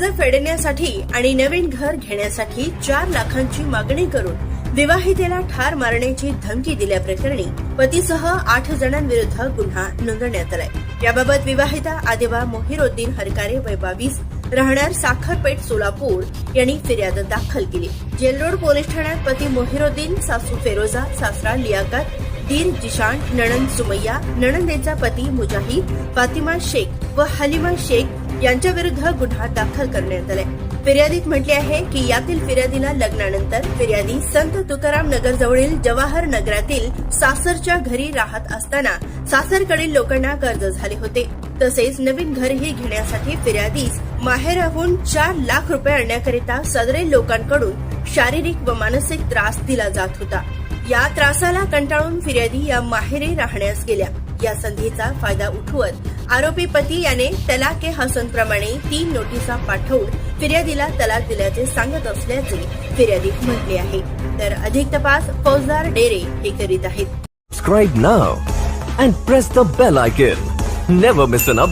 फेडण्यासाठी आणि नवीन घर घेण्यासाठी चार लाखांची मागणी करून विवाहितेला ठार मारण्याची धमकी दिल्याप्रकरणी पतीसह आठ जणांविरुद्ध गुन्हा नोंदवण्यात आलाय. याबाबत विवाहिता आदेवा मोहिरोद्दीन हरकारे वय बावीस राहणार साखरपेठ सोलापूर यांनी फिर्याद दाखल केली. जेलरोड पोलीस ठाण्यात पती मोहिरोद्दीन सासू फेरोजा सासरा लियाकत दीन जिशान नणंद सुमय्या नणंदेचा पती मुजाहिद फातिमा शेख व हलिमा शेख यांच्या विरुद्ध गुन्हा दाखल करण्यात आलाय. फिर्यादीत म्हटले आहे की यातील फिर्यादीला लग्नानंतर फिर्यादी संत तुकाराम नगर जवळील जवाहर नगरातील सासरच्या घरी राहत असताना सासरकडील लोकांना कर्ज झाले होते. तसेच नवीन घरही घेण्यासाठी फिर्यादीस माहेराहून चार लाख रुपये आणण्याकरिता सदरे लोकांकडून शारीरिक व मानसिक त्रास दिला जात होता. या त्रासाला कंटाळून फिर्यादी या माहेरे राहण्यास गेल्या. या संधीचा फायदा उठवत आरोपी पती याने तलाक ए हसन प्रमाणे तीन नोटिसा पाठवून फिर्यादीला तलाक दिल्याचे सांगत असल्याचे फिर्यादीत म्हटले आहे. तर अधिक तपास फौजदार डेरे हे करीत आहेत. Subscribe now and press the bell icon never miss an.